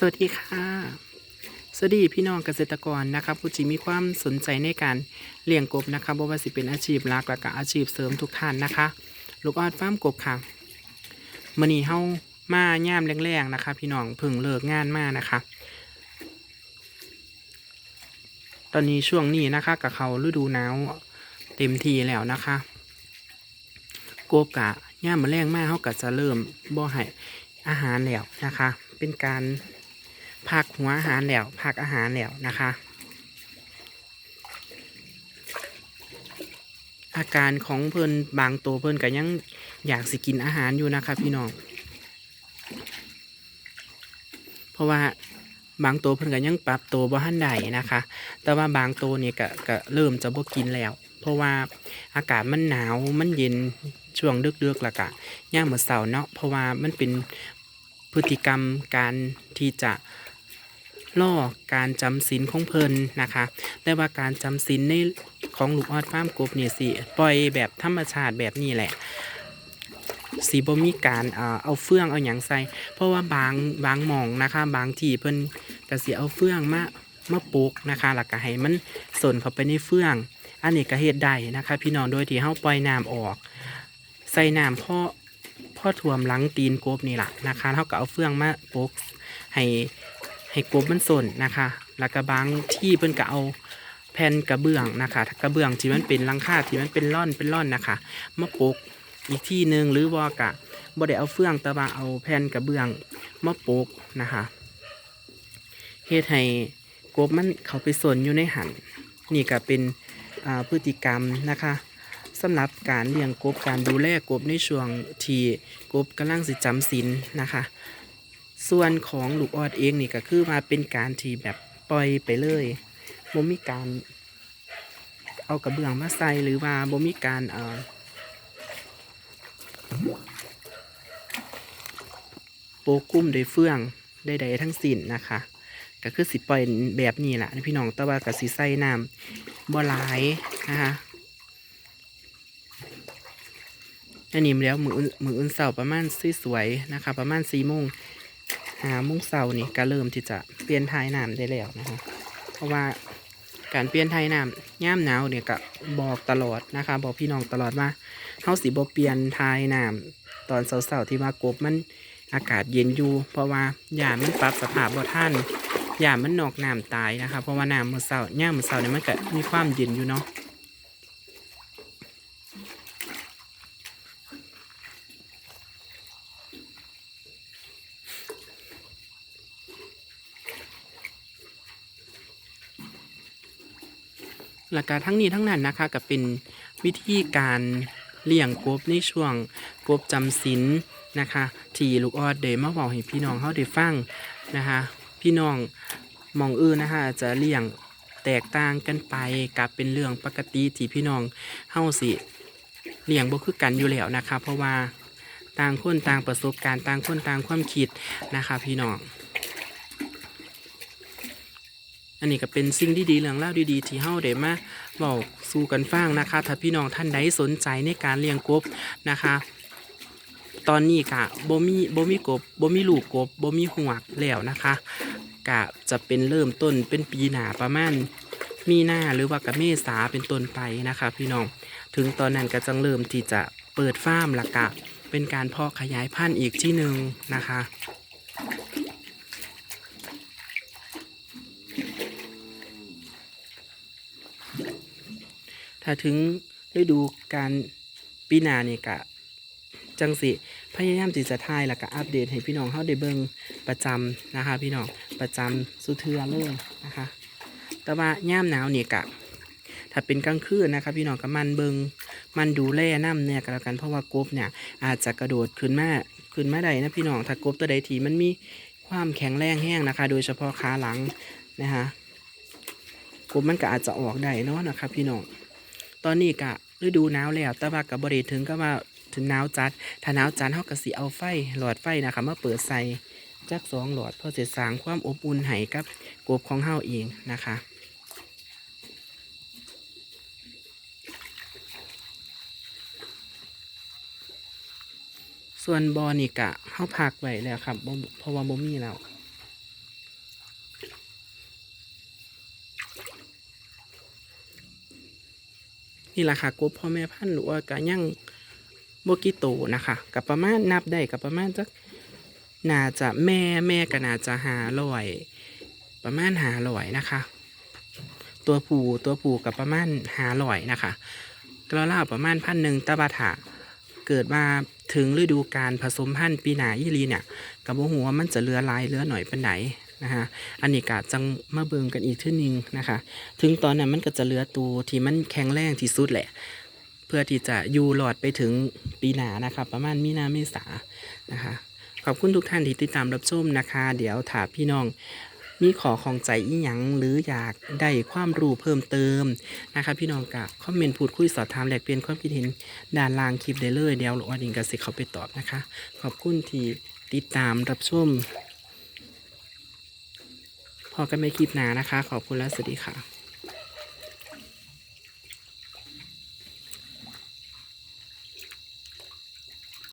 สวัสดีค่ะ สวัสดีพี่น้องเกษตรกรนะครับผู้ที่มีความสนใจในการเลี้ยงกบนะครับบ่ว่าสิเป็นอาชีพหลักและก็อาชีพเสริมทุกท่านนะคะ ลูกออดฟาร์มกบค่ะมื้อนี้เฮามาย่ามแรงๆนะคะ พี่น้องเพิ่งเลิกงานมานะคะ ตอนนี้ช่วงนี้นะคะกับเขาฤดูหนาวเต็มทีแล้วนะคะกบกะย่ามมาแรงมากเขาก็จะเริ่มบ่ให้อาหารแล้วนะคะ เป็นการ พักหัวอาหารแล้วพักอาหารแล้วนะคะ อาการของเพิ่นบางตัวเพิ่นก็ยังอยากสิกินอาหารอยู่นะคะ พี่น้องเพราะว่าบางตัวเพิ่นก็ยังปรับตัวบ่ทันได้นะคะ แต่ว่าบางตัวเนี่ยก็ก็เริ่มจะบ่กินแล้ว เพราะว่าอากาศมันหนาวมันเย็นช่วงเดึกๆล้วก็ย่ามมื้อเช้าเนาะเพราะว่ามันเป็นพฤติกรรมการที่จะ ล่อการจำศีลของเพลินนะคะ แต่ว่าการจำศีลในของลูกออดฟาร์มกบเนี่ยสิปล่อยแบบธรรมชาติแบบนี้แหละสีบ่มีการเอ่อเอาเฟื่องเอาหยังใส่ เพราะว่าบางบางหมองนะคะ บางที่เพิ่นก็สิเอาเฟื่องมามาปลูกนะคะแล้วก็ให้มันสนเข้าไปในเฟื่อง อันนี้ก็เฮ็ดได้นะคะ พี่น้องโดยที่เฮาปล่อยน้ำออก ใส่น้ำพ่อพ่อท่วมหลังตีนกบนี่แหละนะคะเฮาก็เอาเฟื่องมาปลูกให้ ให้กบมันสนนะคะ แล้วก็บางที่เพิ่นก็เอาแผ่นกระเบื้องนะคะกระเบื้องที่มันเป็นลังคาที่มันเป็นร่อนเป็นร่อนนะคะมาปกอีกที่หนึ่งหรือว่ากะบ่ได้เอาเฟื่องแต่ว่าเอาแผ่นกระเบื้องมาปกนะคะเฮ็ดให้กบมันเขาไปสนอยู่ในหันนี่ก็เป็นพฤติกรรมนะคะสำหรับการเลี้ยงกบการดูแลกบในช่วงที่กบกำลังสิจำศีลนะคะ ส่วนของลูกออดเองนี่ก็คือมาเป็นการที่แบบปล่อยไปเลยบ่มีการ เอากระเบื้องมาใส่หรือว่าบ่มีการเอ่อโปกุ้มโดวยเฟื่องใดๆทั้งสิ้นนะคะ ก็คือสิปล่อยแบบนี้แหละพี่น้องแต่ว่ากับสีใส่น้ำบ่หลายนะคะอันนี้แล้วมืออื่นมืออื่นเสาร์ประมาณสวยๆนะคะ ประมาณสี่โมง หาโมงเสาร์นี่ก็เริ่มที่จะเปลี่ยนทายน้ำได้แล้วนะคะ เพราะว่าการเปลี่ยนทายน้ำย่ามหนาวเนี่ยก็บอกตลอดนะคะ บอกพี่น้องตลอดว่าเฮาสิบ่เปลี่ยนทายน้ำตอนเสาร์ๆที่ว่ากบมันอากาศเย็นอยู่ เพราะว่าหญ้ามันปรับสภาพบ่ทันหญ้ามันนอกน้ำตายนะคะ เพราะว่าน้ำมื้อเสาร์ย่ามมื้อเสาร์เนี่ยมันก็มีความเย็นอยู่เนาะ หลักการทั้งนี้ทั้งนั้นนะคะก็เป็นวิธีการเลี้ยงกบในช่วงกบจำศีลนะคะที่ลูกออดเดมาบอกให้พี่น้องเขาได้ฟังนะคะพี่น้องมองอื่นนะคะจจะเลี้ยงแตกต่างกันไปกับเป็นเรื่องปกติที่พี่น้องเฮาสิเลี้ยงบ่คือกันอยู่แล้วนะคะ เพราะว่าต่างคนต่างประสบการณ์ต่างคนต่างความคิดนะคะ พี่น้อง อันนี้ก็เป็นสิ่งดีๆเรื่องเล่าดีๆ ที่เฮาได้มาบอกสู่กันฟังนะคะ ถ้าพี่น้องท่านใดสนใจในการเลี้ยงกบนะคะ ตอนนี้กะบ่มีบ่มีกบบ่มีลูกกบบ่มีหวกแล้วนะคะกะจะเป็นเริ่มต้นเป็นปีหนาประมาณมีหน้าหรือว่ากับเมษาเป็นต้นไปนะคะ พี่น้องถึงตอนนั้นก็จังเริ่มที่จะเปิดฟาร์มละกะ เป็นการเพาะขยายพันธุ์อีกที่หนึ่งนะคะ ถ้าถึงฤดูการปีหน้านี่กะจังสิพยายามที่จะทายแล้วก็อัปเดตให้พี่น้องเข้าได้เบิ่งประจำนะคะ พี่น้องประจำสุเทือเลยนะคะ แต่ว่าย่ามหนาวนี่กะ ถ้าเป็นกลางคืนนะคะ พี่น้องก็มันเบิงมันดูแลน้ำเนี่ยก็แล้วกันเพราะว่ากบเนี่ย อาจจะกระโดดขึ้นมาขึ้นมาได้นะพี่น้องถ้ากบตัวใดทีมันมีความแข็งแรงแห้งนะคะ โดยเฉพาะขาหลัง นะคะกบมันก็อาจจะออกได้เนาะนะคะพี่น้อง ตอนนี้กะฤดูหนาวแล้ว แต่ว่ากับบริถึงก็ว่าถึงหนาวจัด ถ้าหนาวจัดเขาก็สิเอาไฟหลอดไฟนะคะมาเปิดใส่จักสองหลอดเพื่อจะสร้างความอบอุ่นให้กับกบของเฮาเองนะคะส่วนบอนี่กะเฮาพักไว้แล้วครับเพราะว่าบ่มีแล้ว นี่แหละค่ะกบพ่อแม่พันธุ์หรือว่าก็ยังบ่กี่โตนะคะกับประมาณนับได้กับประมาณจักน่าจะแม่แม่ก็น่าจะหาร้อย ประมาณหาร้อยนะคะ ตัวผูตัวผูกับประมาณหาร้อยนะคะกระล่าประมาณพันหนึ่งตะบาถาเกิดมาถึงฤดูการผสมพันธุ์ปีหนายี่ลีเนี่ยกับว่าหัวมันจะเลือลายเลือหน่อยเป็นไหน นะคะอันนี้กะจังมาเบิงกันอีกทีนึงนะคะ ถึงตอนนั้นมันก็จะเหลือตัวที่มันแข็งแรงที่สุดแหละ เพื่อที่จะอยู่หลอดไปถึงปีหนานะคะประมาณมีนาเมษานะคะขอบคุณทุกท่านที่ติดตามรับชมนะคะ เดี๋ยวถามพี่น้องมีขอของใจอีหยังหรืออยากได้ความรู้เพิ่มเติมนะคะพี่น้องกะคอมเมนต์พูดคุยสอบถามแลกเปลี่ยนความคิดเห็นด้านล่างคลิปได้เลยเดี๋ยวอดิงกสิเขาไปตอบนะคะ ขอบคุณที่ติดตามรับชม พอกันไม่คลิปหนานะคะ ขอบคุณและสวัสดีค่ะ